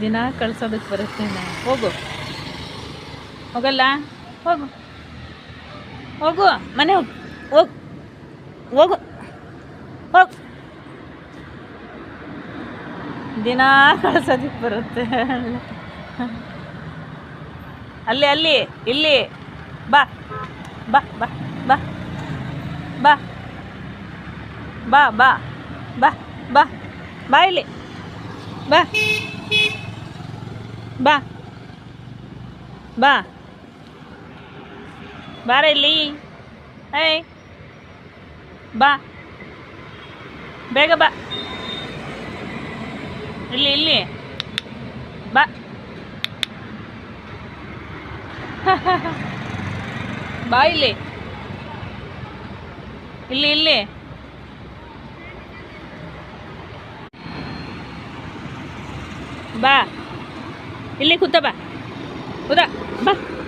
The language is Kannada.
ದಿನ ಕಳ್ಸೋದಕ್ಕೆ ಬರುತ್ತೆ ನಾನು ಹೋಗು. ಹೋಗಲ್ಲ? ಹೋಗು. ಹೋಗು. ಮನೆ ಹೋಗು. ಹೋಗು. ಹೋಗು. ಹೋಗು. ದಿನ ಕಳ್ಸೋದಕ್ಕೆ ಬರುತ್ತೆ ಅಲ್ಲಿ ಅಲ್ಲಿ. ಇಲ್ಲಿ. ಬಾ. ಬಾ ಬಾ ಬಾ. ಬಾ. ಬಾ ಬಾ. ಬಾ ಬಾ. ಬಾ ಇಲ್ಲಿ. ಬಾ. ಬಾ. ಬಾ. ಬಾರ ಇಲ್ಲಿ. ಏಯ್. ಬಾ. ಬೇಗ ಬಾ. ಇಲ್ಲಿ ಇಲ್ಲಿ. ಬಾ. ಬಾ ಇಲ್ಲಿ. ಇಲ್ಲಿ ಇಲ್ಲಿ. ಬಾ. ಇಲ್ಲಿ ಕೂತ ಬಾ. ಕೂತ ಬಾ.